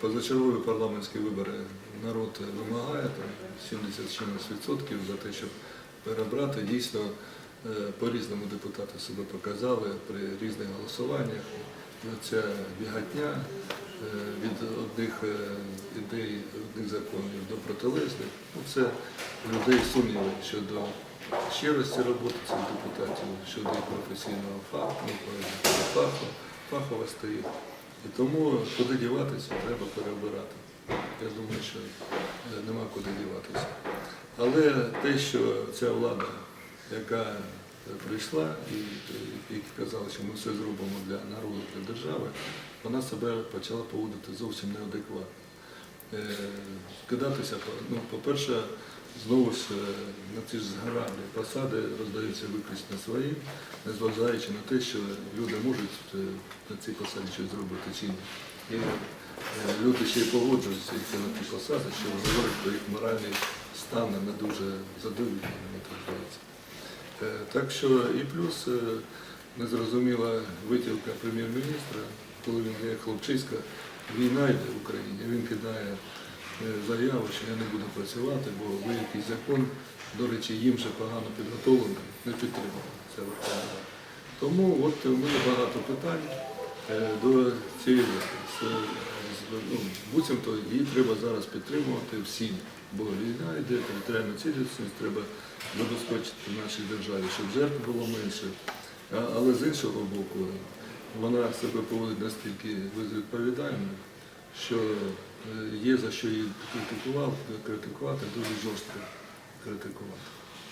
позачергові парламентські вибори народ вимагає там 70 чимось відсотків за те, щоб перебрати. Дійсно, е, по-різному депутати себе показали при різних голосуваннях. Ця бігатня е, від одних е, ідей, одних законів до протилежних. Ну, це людей сумніви щодо щирості роботи цих депутатів, щодо їх професійного фаху, ну, фаховості. І тому куди діватися, треба перебирати. Я думаю, що е, нема куди діватися. Але те, що ця влада, яка е, прийшла і, і, і казала, що ми все зробимо для народу, для держави, вона себе почала поводити зовсім неадекватно. Е, Кидатися, ну, по-перше, знову ж е, на ці ж згораблі посади роздаються виключно свої, незважаючи на те, що люди можуть е, на цій посаді щось зробити чи ні. І люди ще й погоджуються йти на ті посади, що говорить про їх моральний стан не дуже задовільний, мені так здається. Так що і плюс незрозуміла витівка прем'єр-міністра, коли він є хлопчиська, війна йде в Україні, він кидає е, заяву, що я не буду працювати, бо ви якийсь закон, до речі, їм же погано підготовлений, не підтримали це Верховна Тому от у мене багато питань е, до цієї влади. Ну, буцімто її треба зараз підтримувати всім, бо війна йде, територіальну цілісність треба забезпечити нашій державі, щоб жертв було менше. Але з іншого боку, вона себе поводить настільки безвідповідально, що е, є за що її критикувати, критикувати дуже жорстко критикувати.